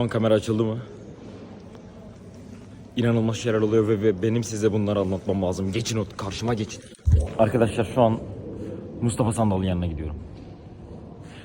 An kamera açıldı mı? İnanılmaz şeyler oluyor ve, ve benim size bunları anlatmam lazım. Geçin o karşıma geçin. Arkadaşlar şu an Mustafa Sandal'ın yanına gidiyorum.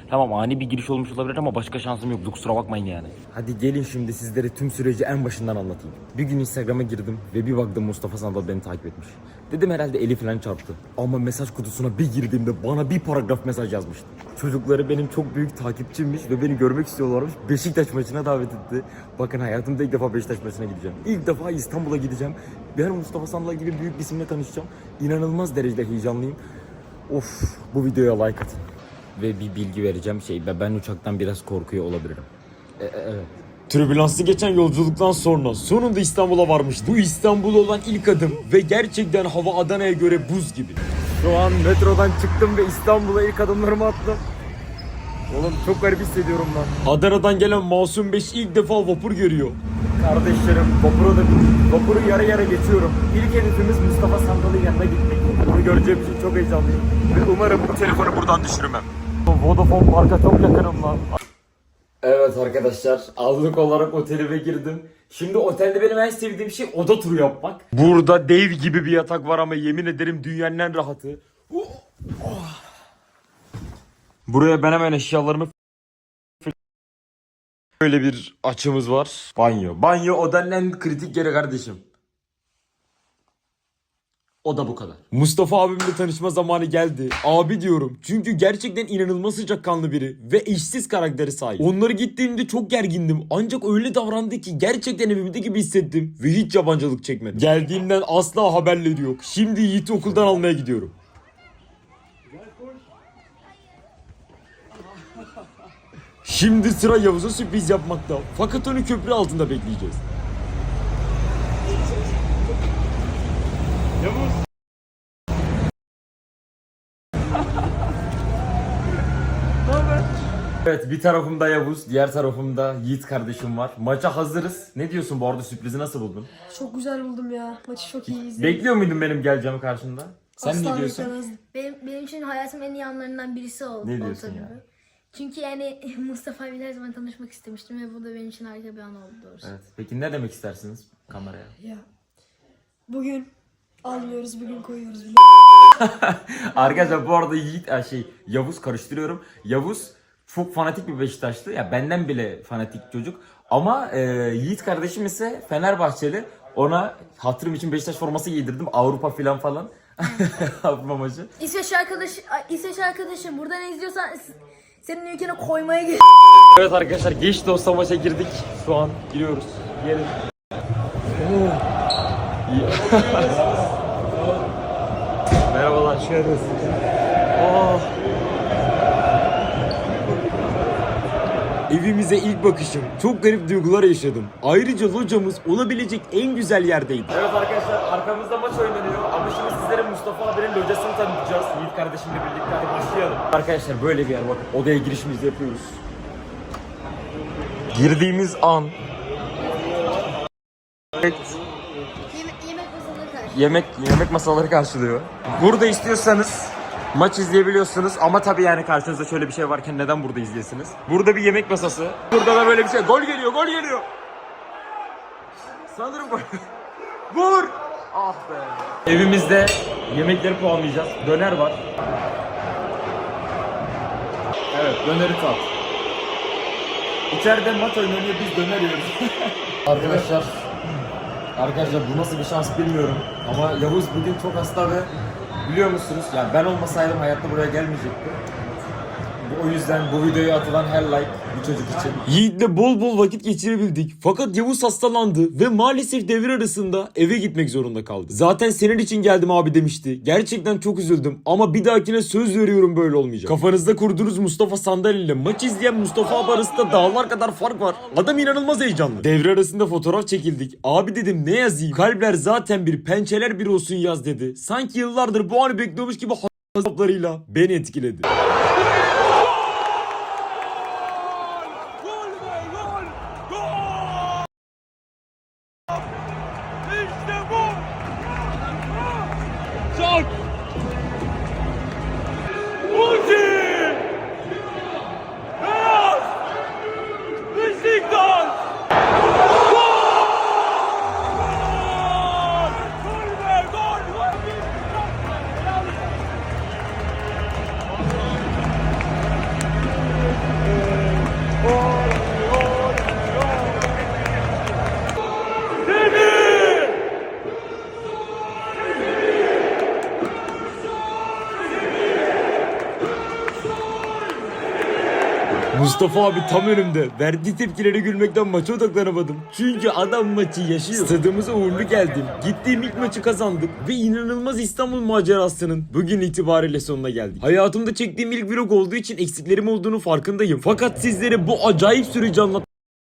Tamam ani bir giriş olmuş olabilir ama başka şansım yoktu kusura bakmayın yani. Hadi gelin şimdi sizlere tüm süreci en başından anlatayım. Bir gün Instagram'a girdim ve bir baktım Mustafa Sandal beni takip etmiş. Dedim herhalde eli falan çarptı. Ama mesaj kutusuna bir girdiğimde bana bir paragraf mesaj yazmıştı. Çocukları benim çok büyük takipçimmiş ve beni görmek istiyorlarmış. Beşiktaş maçına davet etti. Bakın hayatımda ilk defa Beşiktaş maçına gideceğim. İlk defa İstanbul'a gideceğim. Ben Mustafa Sandal gibi büyük bir isimle tanışacağım. İnanılmaz derecede heyecanlıyım. Of bu videoya like atın. Ve bir bilgi vereceğim şey ben uçaktan biraz korkuyor olabilirim. E, evet. Türbülanslı geçen yolculuktan sonra sonunda İstanbul'a varmıştım. Bu İstanbul'a olan ilk adım ve gerçekten hava Adana'ya göre buz gibi. Şu an metrodan çıktım ve İstanbul'a ilk adımlarımı attım. Oğlum çok garip hissediyorum lan. Adana'dan gelen Masum 5 ilk defa vapur görüyor. Kardeşlerim vapuru da vapuru yara yara geçiyorum. İlk hedefimiz Mustafa Sandal'ın yanına gitmek. Bunu göreceğim için çok heyecanlıyım. Ve umarım bu telefonu buradan düşürmem. Vodafone Park'a çok yakınım lan. Evet arkadaşlar anlık olarak otelime girdim. Şimdi otelde benim en sevdiğim şey oda turu yapmak. Burada dev gibi bir yatak var ama yemin ederim dünyanın en rahatı. Oh, oh. Buraya ben hemen eşyalarımı Böyle bir açımız var. Banyo. Banyo odanın en kritik yeri kardeşim. O da bu kadar. Mustafa abimle tanışma zamanı geldi. Abi diyorum. Çünkü gerçekten inanılmaz sıcakkanlı biri ve eşsiz karakteri sahip. Onları gittiğimde çok gergindim. Ancak öyle davrandı ki gerçekten evimde gibi hissettim ve hiç yabancılık çekmedim. Geldiğimden asla haberleri yok. Şimdi Yiğit'i okuldan almaya gidiyorum. Şimdi sıra Yavuz'a sürpriz yapmakta. Fakat onu köprü altında bekleyeceğiz. Evet bir tarafımda Yavuz, diğer tarafımda Yiğit kardeşim var. Maça hazırız. Ne diyorsun bu arada sürprizi nasıl buldun? Çok güzel buldum ya. Maçı çok iyi izledim. Bekliyor muydun benim geleceğimi karşında? Sen Asla ne diyorsun? beklemezdim. Benim, benim için hayatım en iyi anlarından birisi oldu. Ne diyorsun ya? Çünkü yani Mustafa abiyle her zaman tanışmak istemiştim ve bu da benim için harika bir an oldu doğrusu. Evet. Peki ne demek istersiniz kameraya? Ya. Bugün almıyoruz, bugün koyuyoruz. Arkadaşlar bu arada Yiğit şey Yavuz karıştırıyorum. Yavuz çok fanatik bir Beşiktaşlı. Ya benden bile fanatik çocuk. Ama e, Yiğit kardeşim ise Fenerbahçeli. Ona hatırım için Beşiktaş forması giydirdim. Avrupa filan falan. Avrupa maçı. İsveç arkadaş, İsveç arkadaşım buradan izliyorsan senin ülkene koymaya gel. Evet arkadaşlar geç dosta maça girdik. Şu an giriyoruz. Gelin. Merhabalar. Hoş geldiniz. Oh. Evimize ilk bakışım. Çok garip duygular yaşadım. Ayrıca locamız olabilecek en güzel yerdeydi. Evet arkadaşlar arkamızda maç oynanıyor. Ama şimdi sizlere Mustafa abinin locasını tanıtacağız. Yiğit kardeşimle birlikte hadi başlayalım. Arkadaşlar böyle bir yer bakın. Odaya girişimizi yapıyoruz. Girdiğimiz an Evet, Yemek, yemek masaları karşı. yemek yemek masaları karşılıyor. Burada istiyorsanız maç izleyebiliyorsunuz ama tabii yani karşınızda şöyle bir şey varken neden burada izleyesiniz? Burada bir yemek masası. Burada da böyle bir şey. Gol geliyor, gol geliyor. Sanırım gol. Vur! Ah be. Evimizde yemekleri puanlayacağız. Döner var. Evet, döneri tat. İçeride maç oynanıyor, biz döner yiyoruz. Arkadaşlar, Arkadaşlar bu nasıl bir şans bilmiyorum ama Yavuz bugün çok hasta ve biliyor musunuz yani ben olmasaydım hayatta buraya gelmeyecekti. O yüzden bu videoya atılan her like bu çocuk için. Yiğit'le bol bol vakit geçirebildik. Fakat Yavuz hastalandı ve maalesef devir arasında eve gitmek zorunda kaldı. Zaten senin için geldim abi demişti. Gerçekten çok üzüldüm ama bir dahakine söz veriyorum böyle olmayacak. Kafanızda kurduğunuz Mustafa Sandal ile maç izleyen Mustafa abi arasında dağlar kadar fark var. Adam inanılmaz heyecanlı. Devre arasında fotoğraf çekildik. Abi dedim ne yazayım? Kalpler zaten bir pençeler bir olsun yaz dedi. Sanki yıllardır bu anı bekliyormuş gibi hesaplarıyla beni etkiledi. out. Mustafa abi tam önümde. Verdiği tepkilere gülmekten maça odaklanamadım. Çünkü adam maçı yaşıyor. Stadımıza uğurlu geldim. Gittiğim ilk maçı kazandık. Ve inanılmaz İstanbul macerasının bugün itibariyle sonuna geldik. Hayatımda çektiğim ilk vlog olduğu için eksiklerim olduğunu farkındayım. Fakat sizlere bu acayip süreci anlatmak